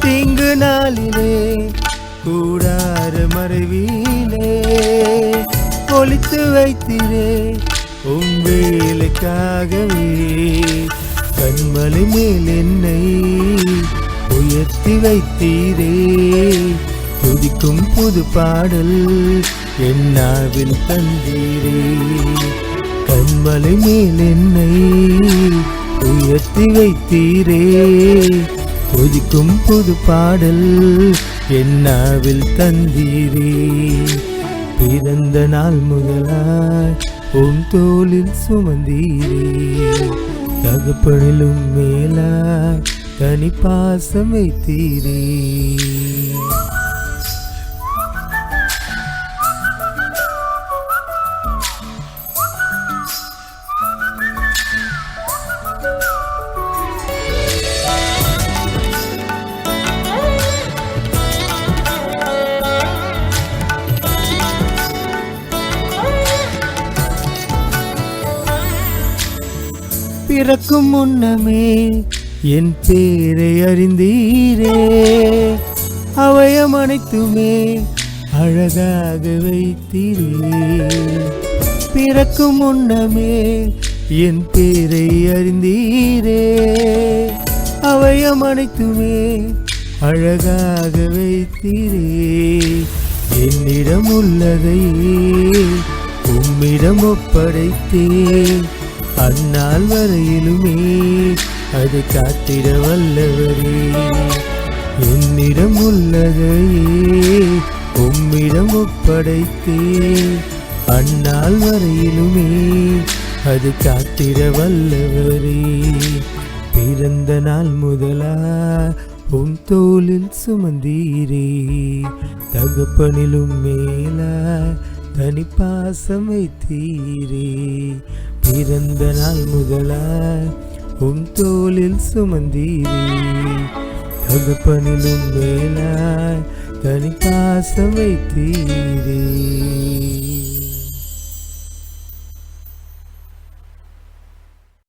தீங்கு நாளிலே கூடார மறைவிலே ஒழித்து வைத்திரே உம் வேலைக்காகவே கண்மலை மேல் என்னை உயர்த்தி வைத்தீரே. துதிக்கும் புது பாடல் என்னாவில் தந்தீரே. கண்மலை மேல் என்னை உயர்த்தி வைத்தீரே. துதிக்கும் புது பாடல் என்னாவில் தந்தீரே? பிறந்த நாள் முதலாய் உன் தோளில் சுமந்தீரே. தகப்பனிலும் மேலாய் தனி பாசம் வைத்தீரே. பிறக்கும் முன்னமே என் பேரை அறிந்தீரே. அவயம் அனைத்துமே அழகாக வைத்தீரே. பிறக்கும் முன்னமே என் பேரை அறிந்தீரே. அவயம் அனைத்துமே அழகாக வைத்தீரே. என்னிடம் உள்ளதை உம்மிடம் ஒப்படைத்தேன். அந்நாள் வரையிலுமே அது காத்திட வல்லவரே. என்னிடம் உள்ளதையே உம்மிடம் ஒப்படைத்தே அந்நாள் வரையிலுமே அது காத்திட வல்லவரே. பிறந்த நாள் முதலா உம் தோளில் சுமந்தீரே. தகப்பனிலும் மேலா தனிப்பாசம் வைத்தீரே. பிறந்த நாள் முதலாய் உன் தோளில் சுமந்தீரே. தகப்பனிலும் மேலாய் தனி பாசம் வைத்தீரே.